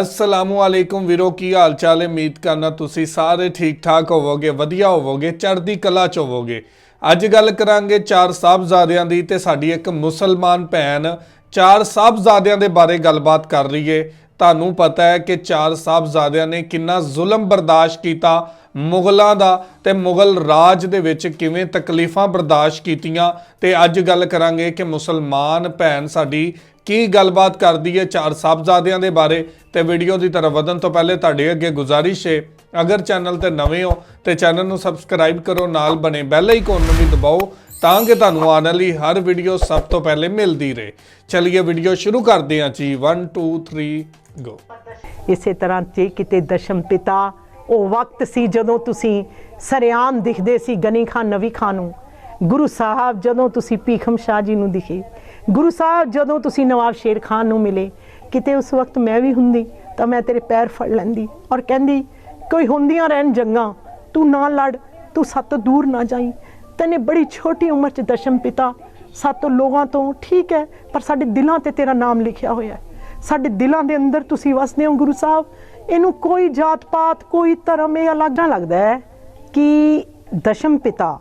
ਅਸਲਾਮੁ ਅਲੈਕੁਮ ਵੀਰੋ, ਕੀ ਹਾਲ ਚਾਲ ਹੈ? ਉਮੀਦ ਕਰਨਾ ਤੁਸੀਂ ਸਾਰੇ ਠੀਕ ਠਾਕ ਹੋਵੋਗੇ, ਵਧੀਆ ਹੋਵੋਗੇ, ਚੜ੍ਹਦੀ ਕਲਾ ਚ ਹੋਵੋਗੇ। ਅੱਜ ਗੱਲ ਕਰਾਂਗੇ ਚਾਰ ਸਾਹਿਬਜ਼ਾਦਿਆਂ ਦੀ ਤੇ ਸਾਡੀ ਇੱਕ ਮੁਸਲਮਾਨ ਭੈਣ ਚਾਰ ਸਾਹਿਬਜ਼ਾਦਿਆਂ ਦੇ ਬਾਰੇ ਗੱਲਬਾਤ ਕਰ ਰਹੀ ਏ। ਤੁਹਾਨੂੰ ਪਤਾ ਹੈ ਕਿ ਚਾਰ ਸਾਹਿਬਜ਼ਾਦਿਆਂ ਨੇ ਕਿੰਨਾ ਜ਼ੁਲਮ ਬਰਦਾਸ਼ਤ ਕੀਤਾ ਮੁਗਲਾਂ ਦਾ ਤੇ ਮੁਗਲ ਰਾਜ ਦੇ ਵਿੱਚ ਕਿਵੇਂ ਤਕਲੀਫਾਂ ਬਰਦਾਸ਼ਤ ਕੀਤੀਆਂ। ਤੇ ਅੱਜ ਗੱਲ ਕਰਾਂਗੇ ਕਿ ਮੁਸਲਮਾਨ ਭੈਣ ਸਾਡੀ ਕੀ ਗੱਲਬਾਤ ਕਰਦੀ ਹੈ ਚਾਰ ਸਾਹਿਬਜ਼ਾਦਿਆਂ ਦੇ ਬਾਰੇ ਤੇ ਵੀਡੀਓ ਦੀ ਤਰਫ ਵਧਣ ਤੋਂ ਪਹਿਲੇ ਤੁਹਾਡੇ ਅੱਗੇ ਗੁਜ਼ਾਰਿਸ਼ ਹੈ। ਅਗਰ ਚੈਨਲ ਤੇ ਨਵੇਂ ਹੋ ਤੇ ਚੈਨਲ ਨੂੰ ਸਬਸਕ੍ਰਾਈਬ ਕਰੋ, ਨਾਲ ਬਣੇ ਬੈਲ ਆਈਕਨ ਨੂੰ ਵੀ ਦਬਾਓ ਤਾਂ ਕਿ ਤੁਹਾਨੂੰ ਆਉਣ ਵਾਲੀ ਹਰ ਵੀਡੀਓ ਸਭ ਤੋਂ ਪਹਿਲੇ ਮਿਲਦੀ ਰਹੇ। ਚਲਿਏ ਵੀਡੀਓ ਸ਼ੁਰੂ ਕਰਦੇ ਹਾਂ ਜੀ। 1 2 3 ਗੋ ਇਸੇ ਤਰ੍ਹਾਂ ਜੇ ਕਿਤੇ ਦਸ਼ਮ ਪਿਤਾ, ਉਹ ਵਕਤ ਸੀ ਜਦੋਂ ਤੁਸੀਂ ਸਰਿਆਮ ਦਿਖਦੇ ਸੀ ਗਨੀ ਖਾਨ ਨਵੀ ਖਾਨ ਨੂੰ। ਗੁਰੂ ਸਾਹਿਬ ਜਦੋਂ ਤੁਸੀਂ ਭੀਖਮ ਸ਼ਾਹ ਜੀ ਨੂੰ ਦਿਖੇ, ਗੁਰੂ ਸਾਹਿਬ ਜਦੋਂ ਤੁਸੀਂ ਨਵਾਬ ਸ਼ੇਰ ਖਾਨ ਨੂੰ ਮਿਲੇ, ਕਿਤੇ ਉਸ ਵਕਤ ਮੈਂ ਵੀ ਹੁੰਦੀ ਤਾਂ ਮੈਂ ਤੇਰੇ ਪੈਰ ਫੜ ਲੈਂਦੀ ਔਰ ਕਹਿੰਦੀ, ਕੋਈ ਹੁੰਦੀਆਂ ਰਹਿਣ ਜੰਗਾਂ, ਤੂੰ ਨਾ ਲੜ, ਤੂੰ ਸੱਤ ਤੋਂ ਦੂਰ ਨਾ ਜਾਈ। ਤੈਨੇ ਬੜੀ ਛੋਟੀ ਉਮਰ 'ਚ ਦਸ਼ਮ ਪਿਤਾ, ਸੱਤ ਲੋਕਾਂ ਤੋਂ ਠੀਕ ਹੈ, ਪਰ ਸਾਡੇ ਦਿਲਾਂ ਤੇ ਤੇਰਾ ਨਾਮ ਲਿਖਿਆ ਹੋਇਆ ਹੈ। ਸਾਡੇ ਦਿਲਾਂ ਦੇ ਅੰਦਰ ਤੁਸੀਂ ਵਸਦੇ ਹੋ ਗੁਰੂ ਸਾਹਿਬ। ਇਹਨੂੰ ਕੋਈ ਜਾਤ ਪਾਤ ਕੋਈ ਧਰਮ, ਇਹ ਅਲੱਗ ਨਾ ਲੱਗਦਾ ਹੈ ਕਿ ਦਸ਼ਮ ਪਿਤਾ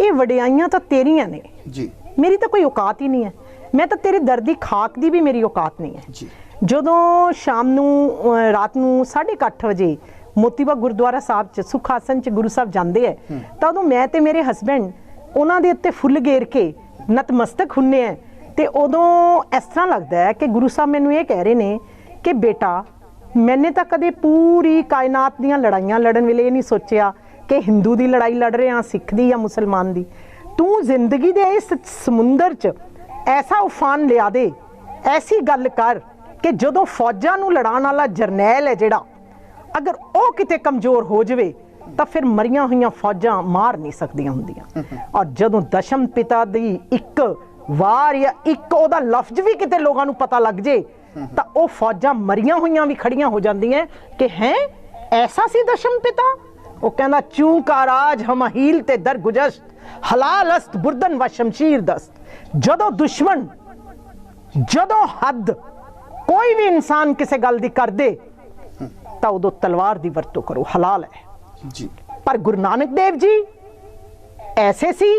ਇਹ ਵਡਿਆਈਆਂ ਤਾਂ ਤੇਰੀਆਂ ਨੇ। ਜੀ। ਮੇਰੀ ਤਾਂ ਕੋਈ ਔਕਾਤ ਹੀ ਨਹੀਂ ਹੈ। ਮੈਂ ਤਾਂ ਤੇਰੇ ਦਰ ਦੀ ਖਾਕ ਦੀ ਵੀ ਮੇਰੀ ਔਕਾਤ ਨਹੀਂ ਹੈ। ਜੀ। ਜਦੋਂ ਸ਼ਾਮ ਨੂੰ ਰਾਤ ਨੂੰ 8:30 ਵਜੇ ਮੋਤੀਬਾ ਗੁਰਦੁਆਰਾ ਸਾਹਿਬ ਚ ਸੁਖਾਸਨ ਚ ਗੁਰੂ ਸਾਹਿਬ ਜਾਂਦੇ ਐ ਤਾਂ ਉਦੋਂ ਮੈਂ ਤੇ ਮੇਰੇ ਹਸਬੰਡ ਉਹਨਾਂ ਦੇ ਉੱਤੇ ਫੁੱਲ ਗੇਰ ਕੇ ਨਤਮਸਤਕ ਹੁੰਨੇ ਐ ਤੇ ਉਦੋਂ ਇਸ ਤਰ੍ਹਾਂ ਲੱਗਦਾ ਹੈ ਕਿ ਗੁਰੂ ਸਾਹਿਬ ਮੈਨੂੰ ਇਹ ਕਹਿ ਰਹੇ ਨੇ ਕਿ ਬੇਟਾ ਮੈਨੇ ਤਾਂ ਕਦੇ ਪੂਰੀ ਕਾਇਨਾਤ ਦੀਆਂ ਲੜਾਈਆਂ ਲੜਨ ਵੇਲੇ ਇਹ ਨਹੀਂ ਸੋਚਿਆ ਕਿ ਹਿੰਦੂ ਦੀ ਲੜਾਈ ਲੜ ਰਹੇ ਹਾਂ, ਸਿੱਖ ਦੀ ਜਾਂ ਮੁਸਲਮਾਨ ਦੀ। ਤੂੰ ਜ਼ਿੰਦਗੀ ਦੇ ਇਸ ਸਮੁੰਦਰ 'ਚ ਐਸਾ ਉਫਾਨ ਲਿਆ ਦੇ, ਐਸੀ ਗੱਲ ਕਰ ਕਿ ਜਦੋਂ ਫੌਜਾਂ ਨੂੰ ਲੜਾਉਣ ਵਾਲਾ ਜਰਨੈਲ ਹੈ ਜਿਹੜਾ, ਅਗਰ ਉਹ ਕਿਤੇ ਕਮਜ਼ੋਰ ਹੋ ਜਾਵੇ, ਤਾਂ ਫਿਰ ਮਰੀਆਂ ਹੋਈਆਂ ਫੌਜਾਂ ਮਾਰ ਨਹੀਂ ਸਕਦੀਆਂ ਹੁੰਦੀਆਂ। ਔਰ ਜਦੋਂ ਦਸ਼ਮ ਪਿਤਾ ਦੀ ਇੱਕ ਵਾਰ ਜਾਂ ਇੱਕ ਉਹਦਾ ਲਫ਼ਜ਼ ਵੀ ਕਿਤੇ ਲੋਕਾਂ ਨੂੰ ਪਤਾ ਲੱਗ ਜੇ, ਤਾਂ ਉਹ ਫੌਜਾਂ ਮਰੀਆਂ ਹੋਈਆਂ ਵੀ ਖੜੀਆਂ ਹੋ ਜਾਂਦੀਆਂ ਕਿ ਹੈ, ਐਸਾ ਸੀ ਦਸ਼ਮ ਪਿਤਾ? ਉਹ ਕਹਿੰਦਾ ਚੂੰ ਕਾ ਰਾਜ ਹਮ ਹੀਲ ਤੇ ਦਰ ਗੁਜਸ਼ਤ ਹਲਾਲ ਅਸਤ ਬੁਰਦਨ ਵ ਸ਼ਮਸ਼ੀਰ ਦਸਤ। ਜਦੋਂ ਦੁਸ਼ਮਣ ਜਦੋਂ ਹੱਦ ਕੋਈ ਵੀ ਇਨਸਾਨ ਕਿਸੇ ਗੱਲ ਦੀ ਕਰਦੇ ਤਾਂ ਉਦੋਂ ਤਲਵਾਰ ਦੀ ਵਰਤੋਂ ਕਰੋ ਹਲਾਲ ਹੈ। ਜੀ। ਪਰ ਗੁਰੂ ਨਾਨਕ ਦੇਵ ਜੀ ਐਸੇ ਸੀ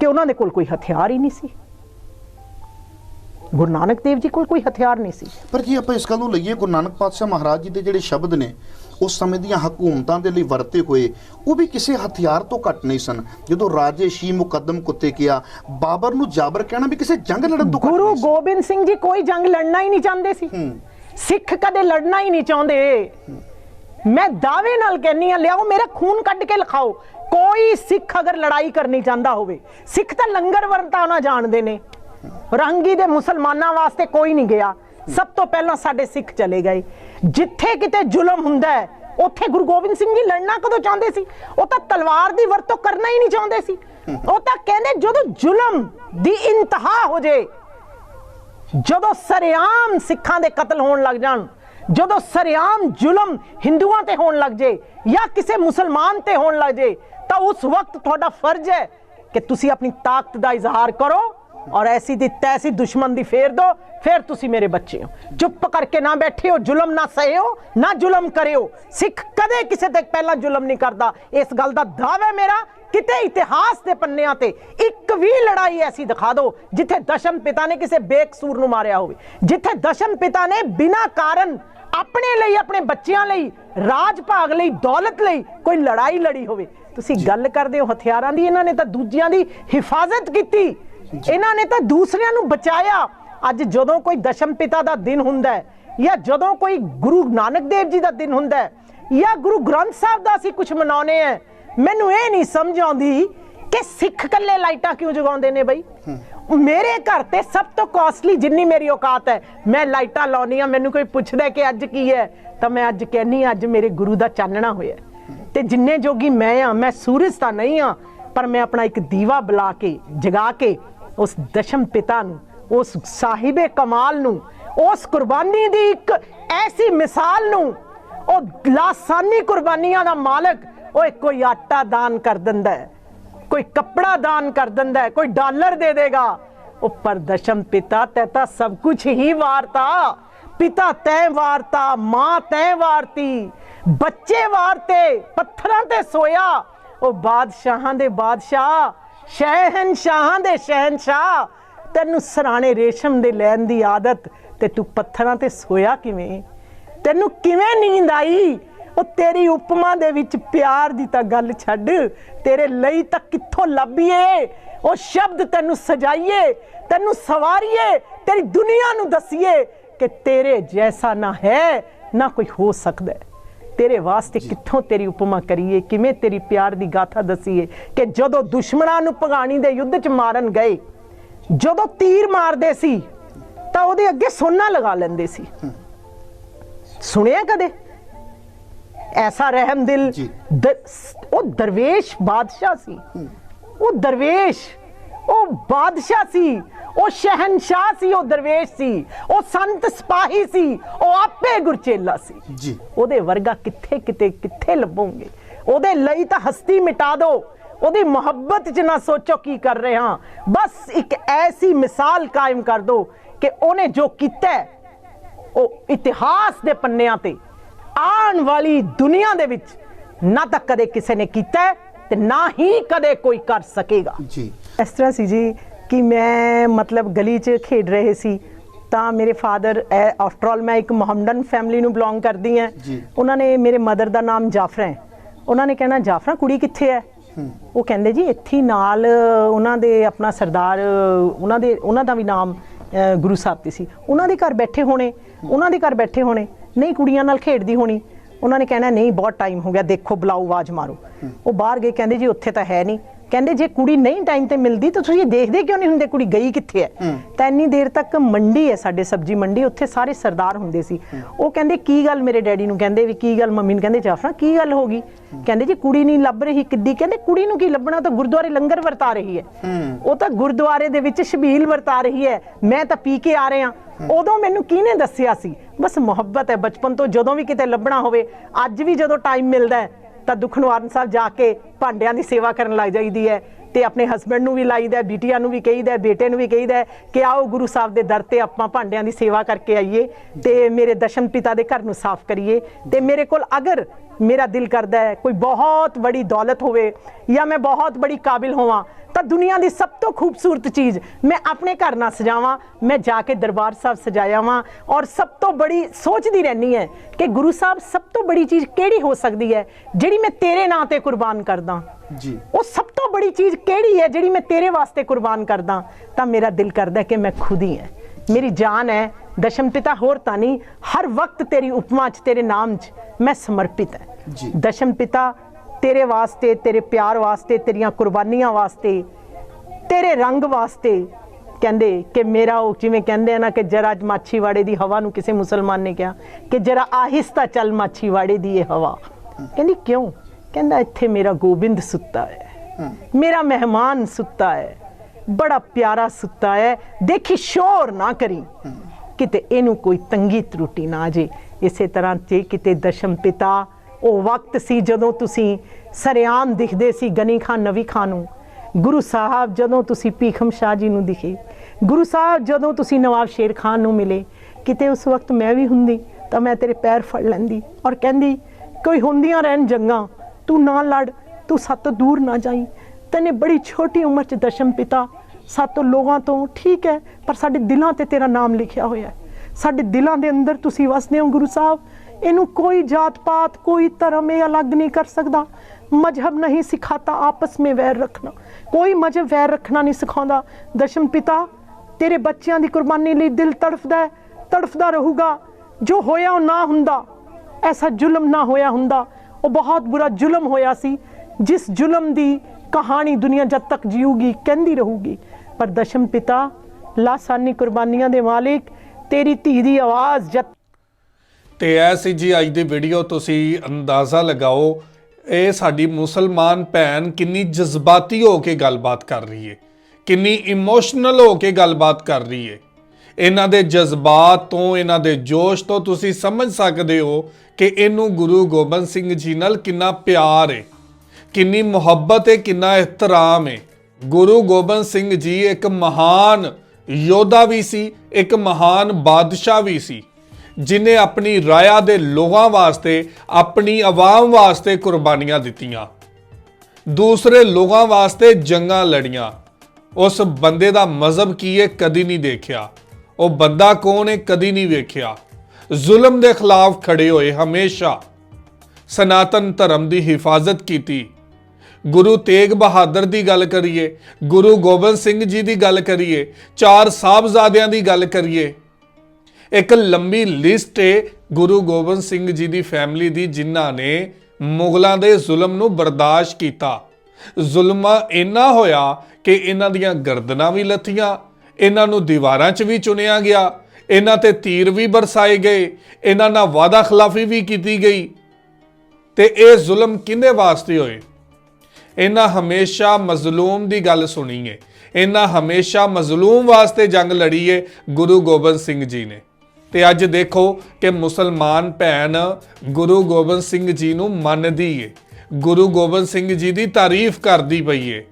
ਕਿ ਉਹਨਾਂ ਦੇ ਕੋਲ ਕੋਈ ਹਥਿਆਰ ਹੀ ਨਹੀਂ ਸੀ। ਗੁਰੂ ਨਾਨਕ ਦੇਵ ਜੀ ਕੋਲ ਕੋਈ ਹਥਿਆਰ ਨਹੀਂ ਸੀ। ਪਰ ਜੇ ਆਪਾਂ ਇਸ ਗੱਲ ਨੂੰ ਲਈਏ ਗੁਰੂ ਨਾਨਕ ਪਾਤਸ਼ਾਹ ਮਹਾਰਾਜ ਜੀ ਦੇ ਜਿਹੜੇ ਸ਼ਬਦ ਨੇ ਉਸ ਸਮੇਂ ਦੀਆਂ ਹਕੂਮਤਾਂ ਦੇ ਲਈ ਵਰਤੇ ਹੋਏ ਉਹ ਵੀ ਕਿਸੇ ਹਥਿਆਰ ਤੋਂ ਘੱਟ ਨਹੀਂ ਸਨ। ਜਦੋਂ ਰਾਜੇ ਸ਼ੀ ਮੁਕੱਦਮ ਕੁੱਤੇ ਕਿਹਾ ਬਾਬਰ ਨੂੰ ਜਾਬਰ ਕਹਿਣਾ ਵੀ ਕਿਸੇ ਜੰਗ ਲੜਨ ਤੋਂ ਘੱਟ ਗੁਰੂ ਗੋਬਿੰਦ ਸਿੰਘ ਜੀ ਕੋਈ ਜੰਗ ਲੜਨਾ ਹੀ ਨਹੀਂ ਚਾਹੁੰਦੇ ਸੀ। ਸਿੱਖ ਕਦੇ ਲੜਨਾ ਹੀ ਨਹੀਂ ਚਾਹੁੰਦੇ। ਮੈਂ ਦਾਅਵੇ ਨਾਲ ਕਹਿੰਨੀ ਆ ਲਿਆਓ ਮੇਰਾ ਖੂਨ ਕੱਢ ਕੇ ਲਿਖਾਓ। ਕੋਈ ਸਿੱਖ ਅਗਰ ਲੜਾਈ ਕਰਨੀ ਚਾਹੁੰਦਾ ਹੋਵੇ ਸਿੱਖ ਤਾਂ ਲੰਗਰ ਵਰਤਾਉਣਾ ਜਾਣਦੇ ਨੇ। ਰੰਗੀ ਦੇ ਮੁਸਲਮਾਨਾਂ ਵਾਸਤੇ ਕੋਈ ਨਹੀਂ ਗਿਆ। ਸਭ ਤੋਂ ਪਹਿਲਾਂ ਸਾਡੇ ਸਿੱਖ ਚਲੇ ਗਏ। ਜਿੱਥੇ ਕਿਤੇ ਜ਼ੁਲਮ ਹੁੰਦਾ ਹੈ, ਉੱਥੇ ਗੁਰੂ ਗੋਬਿੰਦ ਸਿੰਘ ਜੀ ਲੜਨਾ ਕਦੋਂ ਚਾਹੁੰਦੇ ਸੀ? ਉਹ ਤਾਂ ਤਲਵਾਰ ਦੀ ਵਰਤੋਂ ਕਰਨਾ ਹੀ ਨਹੀਂ ਚਾਹੁੰਦੇ ਸੀ। ਉਹ ਤਾਂ ਕਹਿੰਦੇ ਜਦੋਂ ਜ਼ੁਲਮ ਦੀ ਇੰਤਹਾ ਹੋ ਜੇ, ਜਦੋਂ ਸਰਿਆਮ ਸਿੱਖਾਂ ਦੇ ਕਤਲ ਹੋਣ ਲੱਗ ਜਾਣ, ਜਦੋਂ ਸਰਿਆਮ ਜ਼ੁਲਮ ਹਿੰਦੂਆਂ ਤੇ ਹੋਣ ਲੱਗ ਜੇ ਜਾਂ ਕਿਸੇ ਮੁਸਲਮਾਨ ਤੇ ਹੋਣ ਲੱਗ ਜੇ, ਤਾਂ ਉਸ ਵਕਤ ਤੁਹਾਡਾ ਫਰਜ਼ ਹੈ ਕਿ ਤੁਸੀਂ ਆਪਣੀ ਤਾਕਤ ਦਾ ਇਜ਼ਹਾਰ ਕਰੋ ਔਰ ਐਸੀ ਦੀ ਤੈਸੀ ਦੁਸ਼ਮਣ ਦੀ ਫੇਰ ਦੋ ਫਿਰ ਤੁਸੀਂ ਮੇਰੇ ਬੱਚੇ ਹੋ। ਚੁੱਪ ਕਰਕੇ ਨਾ ਬੈਠਿਓ ਜ਼ੁਲਮ ਨਾ ਸਹਿਓ ਨਾ ਜ਼ੁਲਮ ਕਰਿਓ ਸਿੱਖ ਕਦੇ ਕਿਸੇ ਤੇ ਪਹਿਲਾਂ ਜ਼ੁਲਮ ਨਹੀਂ ਕਰਦਾ। ਇਸ ਗੱਲ ਦਾ ਦਾਅਵਾ ਹੈ ਮੇਰਾ ਕਿਤੇ ਇਤਿਹਾਸ ਦੇ ਪੰਨਿਆਂ ਤੇ ਇੱਕ ਵੀ ਲੜਾਈ ਐਸੀ ਦਿਖਾ ਦਿਓ ਜਿੱਥੇ ਦਸ਼ਮ ਪਿਤਾ ਨੇ ਕਿਸੇ ਬੇਕਸੂਰ ਨੂੰ ਮਾਰਿਆ ਹੋਵੇ। ਜਿੱਥੇ ਦਸ਼ਮ ਪਿਤਾ ਨੇ ਬਿਨਾਂ ਕਾਰਨ ਆਪਣੇ ਲਈ ਆਪਣੇ ਬੱਚਿਆਂ ਲਈ ਰਾਜ ਭਾਗ ਲਈ ਦੌਲਤ ਲਈ ਕੋਈ ਲੜਾਈ ਲੜੀ ਹੋਵੇ। ਤੁਸੀਂ ਗੱਲ ਕਰਦੇ ਹੋ ਹਥਿਆਰਾਂ ਦੀ ਇਹਨਾਂ ਨੇ ਤਾਂ ਦੂਜਿਆਂ ਦੀ ਹਿਫਾਜ਼ਤ ਕੀਤੀ। ਇਹਨਾਂ ਨੇ ਤਾਂ ਦੂਸਰਿਆਂ ਨੂੰ ਬਚਾਇਆ। ਅੱਜ ਜਦੋਂ ਕੋਈ ਦਸ਼ਮ ਪਿਤਾ ਦਾ ਦਿਨ ਹੁੰਦਾ ਹੈ ਜਾਂ ਜਦੋਂ ਕੋਈ ਗੁਰੂ ਨਾਨਕ ਦੇਵ ਜੀ ਦਾ ਦਿਨ ਹੁੰਦਾ ਹੈ ਜਾਂ ਗੁਰੂ ਗ੍ਰੰਥ ਸਾਹਿਬ ਦਾ ਅਸੀਂ ਕੁਝ ਮਨਾਉਨੇ ਆ ਮੈਨੂੰ ਇਹ ਨਹੀਂ ਸਮਝ ਆਉਂਦੀ ਕਿ ਸਿੱਖ ਕੱਲੇ ਲਾਈਟਾਂ ਕਿਉਂ ਜਗਾਉਂਦੇ ਨੇ ਬਈ? ਮੇਰੇ ਘਰ ਤੇ ਸਭ ਤੋਂ ਕਾਸਟਲੀ ਜਿੰਨੀ ਮੇਰੀ ਔਕਾਤ ਹੈ ਮੈਂ ਲਾਈਟਾਂ ਲਾਉਣੀ ਆ ਮੈਨੂੰ ਕੋਈ ਪੁੱਛਦਾ ਕਿ ਅੱਜ ਕੀ ਹੈ ਤਾਂ ਮੈਂ ਅੱਜ ਕਹਿਨੀ ਅੱਜ ਮੇਰੇ ਗੁਰੂ ਦਾ ਚਾਨਣਾ ਹੋਇਆ ਤੇ ਜਿੰਨੇ ਜੋਗੀ ਮੈਂ ਆ ਮੈਂ ਸੂਰਜ ਤਾਂ ਨਹੀਂ ਆ ਪਰ ਮੈਂ ਆਪਣਾ ਇੱਕ ਦੀਵਾ ਬੁਲਾ ਕੇ ਜਗਾ ਕੇ ਉਸ ਦਸ਼ਮ ਪਿਤਾ ਨੂੰ, ਉਸ ਸਾਹਿਬੇ ਕਮਾਲ ਨੂੰ, ਉਸ ਕੁਰਬਾਨੀ ਦੀ ਇੱਕ ਐਸੀ ਮਿਸਾਲ ਨੂੰ, ਉਹ ਲਾਸਾਨੀ ਕੁਰਬਾਨੀਆਂ ਦਾ ਮਾਲਕ, ਓਏ ਕੋਈ ਆਟਾ ਦਾਨ ਕਰ ਦਿੰਦਾ ਹੈ, ਕੋਈ ਕੱਪੜਾ ਦਾਨ ਕਰ ਦਿੰਦਾ ਹੈ, ਕੋਈ ਡਾਲਰ ਦੇ ਦੇਗਾ। ਉਹ ਪਰ ਦਸ਼ਮ ਪਿਤਾ ਤੇ ਤਾਂ ਸਭ ਕੁਝ ਹੀ ਵਾਰਤਾ, ਪਿਤਾ ਤੈ ਵਾਰਤਾ, ਮਾਂ ਤੈ ਵਾਰਤੀ, ਬੱਚੇ ਵਾਰਤੇ, ਪੱਥਰਾਂ ਤੇ ਸੋਇਆ, ਉਹ ਬਾਦਸ਼ਾਹਾਂ ਦੇ ਬਾਦਸ਼ਾਹ ਸ਼ਹਿਨਸ਼ਾਹਾਂ ਦੇ ਸ਼ਹਿਨਸ਼ਾਹ, ਤੈਨੂੰ ਸਰਾਣੇ ਰੇਸ਼ਮ ਦੇ ਲੈਣ ਦੀ ਆਦਤ ਤੇ ਤੂੰ ਪੱਥਰਾਂ ਤੇ ਸੋਇਆ ਕਿਵੇਂ? ਤੈਨੂੰ ਕਿਵੇਂ ਨੀਂਦ ਆਈ? ਉਹ ਤੇਰੀ ਉਪਮਾ ਦੇ ਵਿੱਚ ਪਿਆਰ ਦੀ ਤਾਂ ਗੱਲ ਛੱਡ, ਤੇਰੇ ਲਈ ਤਾਂ ਕਿੱਥੋਂ ਲੱਭੀਏ? ਉਹ ਸ਼ਬਦ ਤੈਨੂੰ ਸਜਾਈਏ, ਤੈਨੂੰ ਸਵਾਰੀਏ, ਤੇਰੀ ਦੁਨੀਆ ਨੂੰ ਦਸੀਏ ਕਿ ਤੇਰੇ ਜੈਸਾ ਨਾ ਹੈ, ਨਾ ਕੋਈ ਹੋ ਸਕਦਾ ਤੇਰੇ ਵਾਸਤੇ ਕਿੱਥੋਂ ਤੇਰੀ ਉਪਮਾ ਕਰੀਏ? ਕਿਵੇਂ ਤੇਰੀ ਪਿਆਰ ਦੀ ਗਾਥਾ ਦਸੀਏ ਕਿ ਜਦੋਂ ਦੁਸ਼ਮਣਾਂ ਨੂੰ ਭਗਾਣੀ ਦੇ ਯੁੱਧ 'ਚ ਮਾਰਨ ਗਏ ਜਦੋਂ ਤੀਰ ਮਾਰਦੇ ਸੀ ਤਾਂ ਉਹਦੇ ਅੱਗੇ ਸੋਨਾ ਲਗਾ ਲੈਂਦੇ ਸੀ। ਸੁਣਿਆ ਕਦੇ? ਐਸਾ ਰਹਿਮ ਦਿਲ ਉਹ ਦਰਵੇਸ਼ ਬਾਦਸ਼ਾਹ ਸੀ। ਉਹ ਦਰਵੇਸ਼ ਉਹ ਬਾਦਸ਼ਾਹ ਸੀ। ਉਹ ਸ਼ਹਿਨशाह ਸੀ ਉਹ ਦਰਵੇਸ਼ ਸੀ ਉਹ ਸੰਤ ਸਿਪਾਹੀ ਸੀ ਉਹ ਆਪੇ ਗੁਰਚੇਲਾ ਸੀ। ਜੀ। ਉਹਦੇ ਵਰਗਾ ਕਿੱਥੇ ਕਿਤੇ ਕਿੱਥੇ ਲੱਭੋਗੇ? ਉਹਦੇ ਲਈ ਤਾਂ ਹਸਤੀ ਮਿਟਾ ਦਿਓ ਉਹਦੀ ਮੁਹੱਬਤ 'ਚ ਨਾ ਸੋਚੋ ਕੀ ਕਰ ਰਹੇ ਹਾਂ। ਬਸ ਇੱਕ ਐਸੀ ਮਿਸਾਲ ਕਾਇਮ ਕਰ ਦਿਓ ਕਿ ਉਹਨੇ ਜੋ ਕੀਤਾ ਹੈ, ਉਹ ਇਤਿਹਾਸ ਦੇ ਪੰਨਿਆਂ ਤੇ ਆਉਣ ਵਾਲੀ ਦੁਨੀਆ ਦੇ ਵਿੱਚ ਨਾ ਤਾਂ ਕਦੇ ਕਿਸੇ ਨੇ ਕੀਤਾ ਤੇ ਨਾ ਹੀ ਕਦੇ ਕੋਈ ਕਰ ਸਕੇਗਾ। ਜੀ। ਇਸ ਤਰ੍ਹਾਂ ਸੀ ਜੀ ਕਿ ਮੈਂ ਮਤਲਬ ਗਲੀ 'ਚ ਖੇਡ ਰਹੇ ਸੀ ਤਾਂ ਮੇਰੇ ਫਾਦਰ ਆਫਟਰ ਆਲ ਮੈਂ ਇੱਕ ਮੁਹੰਮਡਨ ਫੈਮਿਲੀ ਨੂੰ ਬਿਲੋਂਗ ਕਰਦੀ ਹਾਂ। ਉਹਨਾਂ ਨੇ ਮੇਰੇ ਮਦਰ ਦਾ ਨਾਮ ਜਾਫਰਾ ਹੈ। ਉਹਨਾਂ ਨੇ ਕਹਿਣਾ ਜਾਫਰਾ ਕੁੜੀ ਕਿੱਥੇ ਹੈ? ਉਹ ਕਹਿੰਦੇ ਜੀ ਇੱਥੇ ਨਾਲ ਉਹਨਾਂ ਦੇ ਆਪਣਾ ਸਰਦਾਰ ਉਹਨਾਂ ਦੇ ਉਹਨਾਂ ਦਾ ਵੀ ਨਾਮ ਗੁਰੂ ਸਾਹਿਬ ਤੇ ਸੀ। ਉਹਨਾਂ ਦੇ ਘਰ ਬੈਠੇ ਹੋਣੇ ਉਹਨਾਂ ਦੇ ਘਰ ਬੈਠੇ ਹੋਣੇ। ਨਹੀਂ ਕੁੜੀਆਂ ਨਾਲ ਖੇਡਦੀ ਹੋਣੀ। ਉਹਨਾਂ ਨੇ ਕਹਿਣਾ ਨਹੀਂ ਬਹੁਤ ਟਾਈਮ ਹੋ ਗਿਆ ਦੇਖੋ ਬੁਲਾਓ ਆਵਾਜ਼ ਮਾਰੋ। ਉਹ ਬਾਹਰ ਗਏ ਕਹਿੰਦੇ ਜੀ ਉੱਥੇ ਤਾਂ ਹੈ ਨਹੀਂ। ਕਹਿੰਦੇ ਜੇ ਕੁੜੀ ਨਹੀਂ ਟਾਈਮ ਤੇ ਮਿਲਦੀ ਤਾਂ ਤੁਸੀਂ ਦੇਖਦੇ ਕਿਉਂ ਨਹੀਂ ਹੁੰਦੇ ਕੁੜੀ ਗਈ ਕਿੱਥੇ ਹੈ? ਤਾਂ ਇੰਨੀ ਦੇਰ ਤੱਕ ਮੰਡੀ ਹੈ ਸਾਡੇ ਸਬਜ਼ੀ ਮੰਡੀ ਉੱਥੇ ਸਾਰੇ ਸਰਦਾਰ ਹੁੰਦੇ ਸੀ। ਉਹ ਕਹਿੰਦੇ ਕੀ ਗੱਲ ਮੇਰੇ ਡੈਡੀ ਨੂੰ? ਕਹਿੰਦੇ ਵੀ ਕੀ ਗੱਲ ਮੰਮੀ ਨੂੰ? ਕਹਿੰਦੇ ਜਾਫਰਾ ਕੀ ਗੱਲ ਹੋ ਗਈ? ਕਹਿੰਦੇ ਜੀ ਕੁੜੀ ਨਹੀਂ ਲੱਭ ਰਹੀ ਕਿੱਡੀ ਕਹਿੰਦੇ ਕੁੜੀ ਨੂੰ ਕੀ ਲੱਭਣਾ? ਤਾਂ ਗੁਰਦੁਆਰੇ ਲੰਗਰ ਵਰਤਾ ਰਹੀ ਹੈ। ਉਹ ਤਾਂ ਗੁਰਦੁਆਰੇ ਦੇ ਵਿੱਚ ਛਬੀਲ ਵਰਤਾ ਰਹੀ ਹੈ। ਮੈਂ ਤਾਂ ਪੀ ਕੇ ਆ ਰਿਹਾ। ਉਦੋਂ ਮੈਨੂੰ ਕਿਹਨੇ ਦੱਸਿਆ ਸੀ? ਬਸ ਮੁਹੱਬਤ ਹੈ ਬਚਪਨ ਤੋਂ ਜਦੋਂ ਵੀ ਕਿਤੇ ਲੱਭਣਾ ਹੋਵੇ ਅੱਜ ਵੀ ਜਦੋਂ ਟਾਈਮ ਮਿਲਦਾ ਹੈ ਤਾਂ ਦੁੱਖ ਨਿਵਾਰਨ ਸਾਹਿਬ ਜਾ ਕੇ ਭਾਂਡਿਆਂ ਦੀ ਸੇਵਾ ਕਰਨ ਲੱਗ ਜਾਈਦੀ ਹੈ। ਤੇ ਆਪਣੇ ਹਸਬੰਡ ਨੂੰ ਵੀ ਲਾਈਦਾ ਬੀਟੀਆਂ ਨੂੰ ਵੀ ਕਹੀਦਾ ਬੇਟੇ ਨੂੰ ਵੀ ਕਹੀਦਾ ਕਿ ਆਓ ਗੁਰੂ ਸਾਹਿਬ ਦੇ ਦਰ ਤੇ ਆਪਾਂ ਭਾਂਡਿਆਂ ਦੀ ਸੇਵਾ ਕਰਕੇ ਆਈਏ ਤੇ ਮੇਰੇ ਦਸ਼ਮ ਪਿਤਾ ਦੇ ਘਰ ਨੂੰ ਸਾਫ਼ ਕਰੀਏ ਤੇ ਮੇਰੇ ਕੋਲ ਅਗਰ ਮੇਰਾ ਦਿਲ ਕਰਦਾ ਹੈ, ਕੋਈ ਬਹੁਤ ਬੜੀ ਦੌਲਤ ਹੋਵੇ ਜਾਂ ਮੈਂ ਬਹੁਤ ਬੜੀ ਕਾਬਿਲ ਹੋਵਾਂ, ਤਾਂ ਦੁਨੀਆ ਦੀ ਸਭ ਤੋਂ ਖੂਬਸੂਰਤ ਚੀਜ਼ ਮੈਂ ਆਪਣੇ ਘਰ ਨਾਲ ਸਜਾਵਾਂ, ਮੈਂ ਜਾ ਕੇ ਦਰਬਾਰ ਸਾਹਿਬ ਸਜਾਇਆ ਵਾਂ ਔਰ ਸਭ ਤੋਂ ਬੜੀ ਸੋਚਦੀ ਰਹਿਣੀ ਹੈ ਕਿ ਗੁਰੂ ਸਾਹਿਬ ਸਭ ਤੋਂ ਬੜੀ ਚੀਜ਼ ਕਿਹੜੀ ਹੋ ਸਕਦੀ ਹੈ, ਜਿਹੜੀ ਮੈਂ ਤੇਰੇ ਨਾਂ ਤੇ ਕੁਰਬਾਨ ਕਰਦਾ। ਜੀ। ਉਹ ਸਭ ਤੋਂ ਬੜੀ ਚੀਜ਼ ਕਿਹੜੀ ਹੈ ਜਿਹੜੀ ਮੈਂ ਤੇਰੇ ਵਾਸਤੇ ਕੁਰਬਾਨ ਕਰਦਾ? ਤਾਂ ਮੇਰਾ ਦਿਲ ਕਰਦਾ ਕਿ ਮੈਂ ਖੁਦ ਹੀ ਹਾਂ। ਮੇਰੀ ਜਾਨ ਹੈ ਦਸ਼ਮ ਪਿਤਾ ਹੋਰ ਤਾਂ ਨਹੀਂ ਹਰ ਵਕਤ ਤੇਰੀ ਉਪਮਾ 'ਚ ਤੇਰੇ ਨਾਮ 'ਚ ਮੈਂ ਸਮਰਪਿਤ ਜੀ। ਹਾਂ ਦਸ਼ਮ ਪਿਤਾ ਤੇਰੇ ਵਾਸਤੇ ਤੇਰੇ ਪਿਆਰ ਵਾਸਤੇ ਤੇਰੀਆਂ ਕੁਰਬਾਨੀਆਂ ਵਾਸਤੇ ਤੇਰੇ ਰੰਗ ਵਾਸਤੇ ਕਹਿੰਦੇ ਕਿ ਮੇਰਾ ਉਹ ਜਿਵੇਂ ਕਹਿੰਦੇ ਆ ਨਾ ਕਿ ਜਰਾ ਅੱਜ ਮਾਛੀਵਾੜੇ ਦੀ ਹਵਾ ਨੂੰ ਕਿਸੇ ਮੁਸਲਮਾਨ ਨੇ ਕਿਹਾ ਕਿ ਜਰਾ ਆਹਿਸਤਾ ਚੱਲ ਮਾਛੀਵਾੜੇ ਦੀ ਇਹ ਹਵਾ। ਕਹਿੰਦੀ ਕਿਉਂ? ਕਹਿੰਦਾ ਇੱਥੇ ਮੇਰਾ ਗੋਬਿੰਦ ਸੁੱਤਾ ਹੈ। ਮੇਰਾ ਮਹਿਮਾਨ ਸੁੱਤਾ ਹੈ। ਬੜਾ ਪਿਆਰਾ ਸੁੱਤਾ ਹੈ। ਦੇਖੀ ਸ਼ੋਰ ਨਾ ਕਰੀ। ਕਿਤੇ ਇਹਨੂੰ ਕੋਈ ਤੰਗੀ ਤਰੁੱਟੀ ਨਾ ਜੇ। ਇਸੇ ਤਰ੍ਹਾਂ ਜੇ ਕਿਤੇ ਦਸ਼ਮ ਪਿਤਾ ਉਹ ਵਕਤ ਸੀ ਜਦੋਂ ਤੁਸੀਂ ਸਰਿਆਮ ਦਿਖਦੇ ਸੀ ਗਨੀ ਖਾਨ ਨਵੀ ਖਾਨ ਨੂੰ। ਗੁਰੂ ਸਾਹਿਬ ਜਦੋਂ ਤੁਸੀਂ ਭੀਖਮ ਸ਼ਾਹ ਜੀ ਨੂੰ ਦਿਖੇ। ਗੁਰੂ ਸਾਹਿਬ ਜਦੋਂ ਤੁਸੀਂ ਨਵਾਬ ਸ਼ੇਰ ਖਾਨ ਨੂੰ ਮਿਲੇ। ਕਿਤੇ ਉਸ ਵਕਤ ਮੈਂ ਵੀ ਹੁੰਦੀ ਤਾਂ ਮੈਂ ਤੇਰੇ ਪੈਰ ਫੜ ਲੈਂਦੀ। ਔਰ ਕਹਿੰਦੀ ਕੋਈ ਹੁੰਦੀਆਂ ਰਹਿਣ ਜੰਗਾਂ। ਤੂੰ ਨਾ ਲੜ, ਤੂੰ ਸਾਤੋਂ ਦੂਰ ਨਾ ਜਾਈ। ਤੈਨੇ ਬੜੀ ਛੋਟੀ ਉਮਰ 'ਚ ਦਸ਼ਮ ਪਿਤਾ। ਸਾਤੋਂ ਲੋਕਾਂ ਤੋਂ ਠੀਕ ਹੈ, ਪਰ ਸਾਡੇ ਦਿਲਾਂ ਤੇ ਤੇਰਾ ਨਾਮ ਲਿਖਿਆ ਹੋਇਆ ਹੈ। ਸਾਡੇ ਦਿਲਾਂ ਦੇ ਅੰਦਰ ਤੁਸੀਂ ਵਸਦੇ ਹੋ ਗੁਰੂ ਸਾਹਿਬ। ਇਹਨੂੰ ਕੋਈ ਜਾਤ ਪਾਤ, ਕੋਈ ਧਰਮ ਇਹ ਅਲੱਗ ਨਹੀਂ ਕਰ ਸਕਦਾ। ਮਜਹਬ ਨਹੀਂ ਸਿਖਾਤਾ, ਆਪਸ ਵਿੱਚ ਵੈਰ ਰੱਖਣਾ। ਕੋਈ ਮਜਹਬ ਵੈਰ ਰੱਖਣਾ ਨਹੀਂ ਸਿਖਾਉਂਦਾ। ਦਸ਼ਮ ਪਿਤਾ, ਤੇਰੇ ਬੱਚਿਆਂ ਦੀ ਕੁਰਬਾਨੀ ਲਈ ਦਿਲ ਤੜਫਦਾ ਹੈ, ਤੜਫਦਾ ਰਹੂਗਾ। ਜੋ ਹੋਇਆ ਉਹ ਨਾ ਹੁੰਦਾ। ਐਸਾ ਜ਼ੁਲਮ ਨਾ ਹੋਇਆ ਹੁੰਦਾ। ਉਹ ਬਹੁਤ ਬੁਰਾ ਜ਼ੁਲਮ ਹੋਇਆ ਸੀ, ਜਿਸ ਜ਼ੁਲਮ ਦੀ ਕਹਾਣੀ ਦੁਨੀਆ ਜਦ ਤੱਕ ਜੀਊਗੀ, ਕਹਿੰਦੀ ਰਹੂਗੀ। ਪਰ ਦਸ਼ਮ ਪਿਤਾ, ਲਾਸਾਨੀ ਕੁਰਬਾਨੀਆਂ ਦੇ ਮਾਲਿਕ, ਤੇਰੀ ਧੀ ਦੀ ਆਵਾਜ਼ ਜਦ ਤੇ ਇਹ ਸੀ ਜੀ ਅੱਜ ਦੀ ਵੀਡੀਓ, ਤੁਸੀਂ ਅੰਦਾਜ਼ਾ ਲਗਾਓ, ਇਹ ਸਾਡੀ ਮੁਸਲਮਾਨ ਭੈਣ ਕਿੰਨੀ ਜਜ਼ਬਾਤੀ ਹੋ ਕੇ ਗੱਲਬਾਤ ਕਰ ਰਹੀ ਹੈ ਕਿੰਨੀ ਇਮੋਸ਼ਨਲ ਹੋ ਕੇ ਗੱਲਬਾਤ ਕਰ ਰਹੀ ਹੈ ਇਹਨਾਂ ਦੇ ਜਜ਼ਬਾਤ ਤੋਂ, ਇਹਨਾਂ ਦੇ ਜੋਸ਼ ਤੋਂ ਤੁਸੀਂ ਸਮਝ ਸਕਦੇ ਹੋ ਕਿ ਇਹਨੂੰ ਗੁਰੂ ਗੋਬਿੰਦ ਸਿੰਘ ਜੀ ਨਾਲ ਕਿੰਨਾ ਪਿਆਰ ਹੈ ਕਿੰਨੀ ਮੁਹੱਬਤ ਹੈ ਕਿੰਨਾ ਇhtਰਾਮ ਹੈ ਗੁਰੂ ਗੋਬਿੰਦ ਸਿੰਘ ਜੀ ਇੱਕ ਮਹਾਨ ਯੋਧਾ ਵੀ ਸੀ, ਇੱਕ ਮਹਾਨ ਬਾਦਸ਼ਾਹ ਵੀ ਸੀ, ਜਿਨੇ ਆਪਣੀ ਰਾਇਆ ਦੇ ਲੋਹਾਂ ਵਾਸਤੇ, ਆਪਣੀ ਆਵਾਮ ਵਾਸਤੇ ਕੁਰਬਾਨੀਆਂ ਦਿੱਤੀਆਂ। ਦੂਸਰੇ ਲੋਕਾਂ ਵਾਸਤੇ ਜੰਗਾਂ ਲੜੀਆਂ। ਉਸ ਬੰਦੇ ਦਾ ਮਜ਼ਹਬ ਕੀ ਹੈ ਕਦੀ ਨਹੀਂ ਦੇਖਿਆ। ਉਹ ਬੰਦਾ ਕੌਣ ਹੈ, ਕਦੀ ਨਹੀਂ ਵੇਖਿਆ। ਜ਼ੁਲਮ ਦੇ ਖਿਲਾਫ ਖੜੇ ਹੋਏ ਹਮੇਸ਼ਾ ਸਨਾਤਨ ਧਰਮ ਦੀ ਹਿਫਾਜ਼ਤ ਕੀਤੀ। ਗੁਰੂ ਤੇਗ ਬਹਾਦਰ ਦੀ ਗੱਲ ਕਰੀਏ, ਗੁਰੂ ਗੋਬਿੰਦ ਸਿੰਘ ਜੀ ਦੀ ਗੱਲ ਕਰੀਏ, ਚਾਰ ਸਾਹਿਬਜ਼ਾਦਿਆਂ ਦੀ ਗੱਲ ਕਰੀਏ, ਇੱਕ ਲੰਬੀ ਲਿਸਟ ਹੈ ਗੁਰੂ ਗੋਬਿੰਦ ਸਿੰਘ ਜੀ ਦੀ ਫੈਮਿਲੀ ਦੀ, ਜਿਨ੍ਹਾਂ ਨੇ ਮੁਗਲਾਂ ਦੇ ਜ਼ੁਲਮ ਨੂੰ ਬਰਦਾਸ਼ਤ ਕੀਤਾ। ਜ਼ੁਲਮ ਇੰਨਾ ਹੋਇਆ ਕਿ ਇਹਨਾਂ ਦੀਆਂ ਗਰਦਨਾਂ ਵੀ ਲੱਥੀਆਂ ਇਹਨਾਂ ਨੂੰ ਦੀਵਾਰਾਂ 'ਚ ਵੀ ਚੁਣਿਆ ਗਿਆ, ਇਹਨਾਂ ਤੇ ਤੀਰ ਵੀ ਬਰਸਾਏ ਗਏ, ਇਹਨਾਂ ਨਾਲ ਵਾਦਾ ਖਿਲਾਫੀ ਵੀ ਕੀਤੀ ਗਈ। ਤੇ ਇਹ ਜ਼ੁਲਮ ਕਿਹਦੇ ਵਾਸਤੇ ਹੋਏ? ਇਹਨਾਂ ਹਮੇਸ਼ਾ ਮਜ਼ਲੂਮ ਦੀ ਗੱਲ ਸੁਣੀ ਹੈ ਇਹਨਾਂ ਹਮੇਸ਼ਾ ਮਜ਼ਲੂਮ ਵਾਸਤੇ ਜੰਗ ਲੜੀਏ ਗੁਰੂ ਗੋਬਿੰਦ ਸਿੰਘ ਜੀ ਨੇ। ਤੇ ਅੱਜ ਦੇਖੋ ਕਿ ਮੁਸਲਮਾਨ ਭੈਣ ਗੁਰੂ ਗੋਬਿੰਦ ਸਿੰਘ ਜੀ ਨੂੰ ਮੰਨਦੀ ਏ। ਗੁਰੂ ਗੋਬਿੰਦ ਸਿੰਘ ਜੀ ਦੀ ਤਾਰੀਫ ਕਰਦੀ ਪਈ ਏ।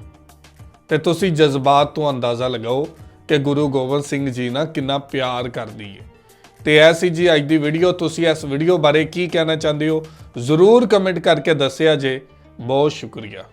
ਤੇ ਤੁਸੀਂ ਜਜ਼ਬਾਤ ਤੋਂ ਅੰਦਾਜ਼ਾ ਲਗਾਓ ਕਿ ਗੁਰੂ ਗੋਬਿੰਦ ਸਿੰਘ ਜੀ ਨਾਲ ਕਿੰਨਾ ਪਿਆਰ ਕਰਦੀ ਏ। ਤੇ ਸੀ ਜੀ ਅੱਜ ਦੀ ਵੀਡੀਓ ਤੁਸੀਂ ਇਸ ਵੀਡੀਓ ਬਾਰੇ ਕੀ ਕਹਿਣਾ ਚਾਹੁੰਦੇ ਹੋ? ਜ਼ਰੂਰ ਕਮੈਂਟ ਕਰਕੇ ਦੱਸਿਆ ਜੇ। ਬਹੁਤ ਸ਼ੁਕਰੀਆ।